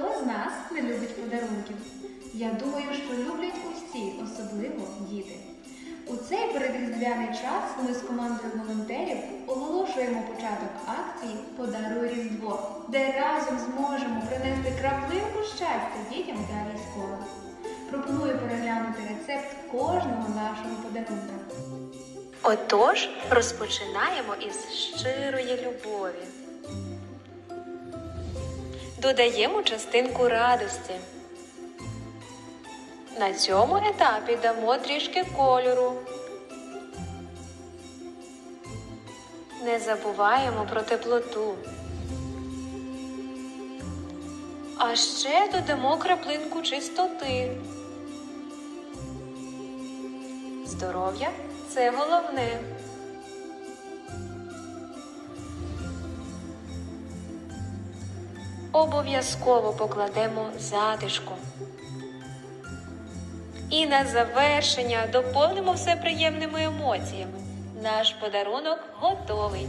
Хто з нас не любить подарунків? Я думаю, що люблять усі, особливо діти. У цей передріздвяний час ми з командою волонтерів оголошуємо початок акції Подаруй Різдво, де разом зможемо принести краплинку щастя дітям та військовим. Пропоную переглянути рецепт кожного нашого подарунка. Отож, розпочинаємо із щирої любові. Додаємо частинку радості. На цьому етапі дамо трішки кольору. Не забуваємо про теплоту. А ще додамо краплинку чистоти. Здоров'я це головне. Обов'язково покладемо затишку. І на завершення доповнимо все приємними емоціями. Наш подарунок готовий.